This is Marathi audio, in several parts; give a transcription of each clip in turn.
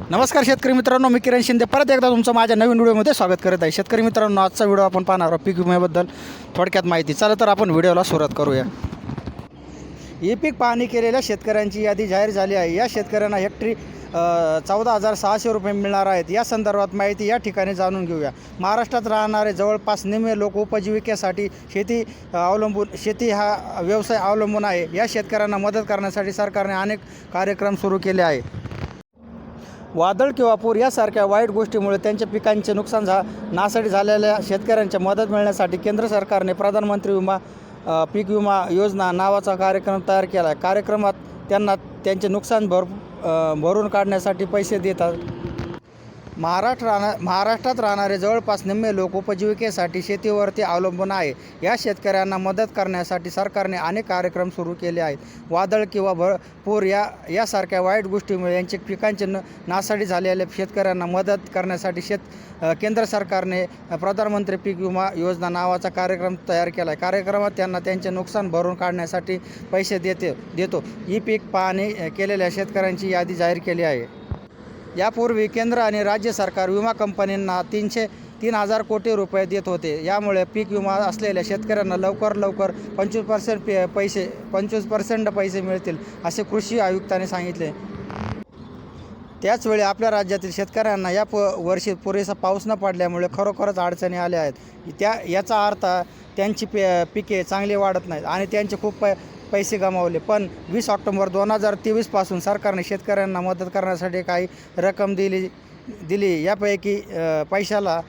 नमस्कार शेतकरी मित्रांनो मी किरण शिंदे. परत एकदा तुमचं माझ्या नवीन व्हिडिओमध्ये स्वागत करत आहे. शेतकरी मित्रांनो आजचा व्हिडिओ आपण पाहणार आहोत पीक विम्याबद्दल. थोडक्यात माहिती. चला तर आपण व्हिडिओला सुरुवात करूया. ई पीक पाहणी केलेल्या शेतकऱ्यांची यादी जाहीर झाली आहे. या शेतकऱ्यांना हेक्टरी चौदा हजार सहाशे रुपये मिळणार आहेत. या संदर्भात माहिती या ठिकाणी जाणून घेऊया. महाराष्ट्रात राहणारे जवळपास निम्मे लोक उपजीविकेसाठी शेती अवलंबून शेती हा व्यवसाय अवलंबून आहे. या शेतकऱ्यांना मदत करण्यासाठी सरकारने अनेक कार्यक्रम सुरू केले आहे वादळ किंवा पूर यासारख्या वाईट गोष्टीमुळे त्यांच्या पिकांचे नुकसान झा नासाडी झालेल्या शेतकऱ्यांच्या मदत मिळण्यासाठी केंद्र सरकारने प्रधानमंत्री विमा पीक विमा योजना नावाचा कार्यक्रम तयार केला आहे कार्यक्रमात त्यांना त्यांचे नुकसान भर भरून काढण्यासाठी पैसे देतात. महाराष्ट्र राहणा महाराष्ट्रात राहणारे जवळपास निम्मे लोक उपजीविकेसाठी शेतीवरती अवलंबून आहे. या शेतकऱ्यांना मदत करण्यासाठी सरकारने अनेक कार्यक्रम सुरू केले आहेत. वादळ किंवा भ पूर या यासारख्या वाईट गोष्टीमुळे यांचे पिकांचे न नासाडी झालेल्या शेतकऱ्यांना मदत करण्यासाठी शेत केंद्र सरकारने प्रधानमंत्री पीक विमा योजना नावाचा कार्यक्रम तयार केला आहे कार्यक्रमात त्यांना त्यांचे नुकसान भरून काढण्यासाठी पैसे देते देतो. ही पीक पाहणी केलेल्या शेतकऱ्यांची यादी जाहीर केली आहे. यापूर्वी केंद्र आणि राज्य सरकार विमा कंपन्यांना तीनशे तीन हजार कोटी रुपये देत होते. यामुळे पीक विमा असलेल्या शेतकऱ्यांना लवकर लवकर पंचवीस पर्सेंट पे पैसे पंचवीस पर्सेंट पैसे मिळतील असे कृषी आयुक्तांनी सांगितले. त्याचवेळी आपल्या राज्यातील शेतकऱ्यांना या प वर्षी पुरेसा पाऊस न पडल्यामुळे खरोखरच अडचणी आल्या आहेत. त्या याचा अर्थ त्यांची पे पिके चांगली वाढत नाहीत आणि त्यांचे खूप पैसे गमावले. पण वीस ऑक्टोंबर दोन हजार तेवीसपासून सरकारने शेतकऱ्यांना मदत करण्यासाठी काही रक्कम दिली दिली. यापैकी पैशाला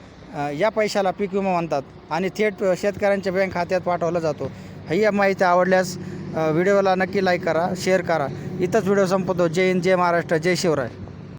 या पैशाला पीक विमा म्हणतात आणि थेट शेतकऱ्यांच्या बँक खात्यात पाठवला जातो. ही माहिती आवडल्यास व्हिडिओला नक्की लाईक करा शेअर करा. इथंच व्हिडिओ संपवतो. जय हिंद जय महाराष्ट्र जय शिवराय.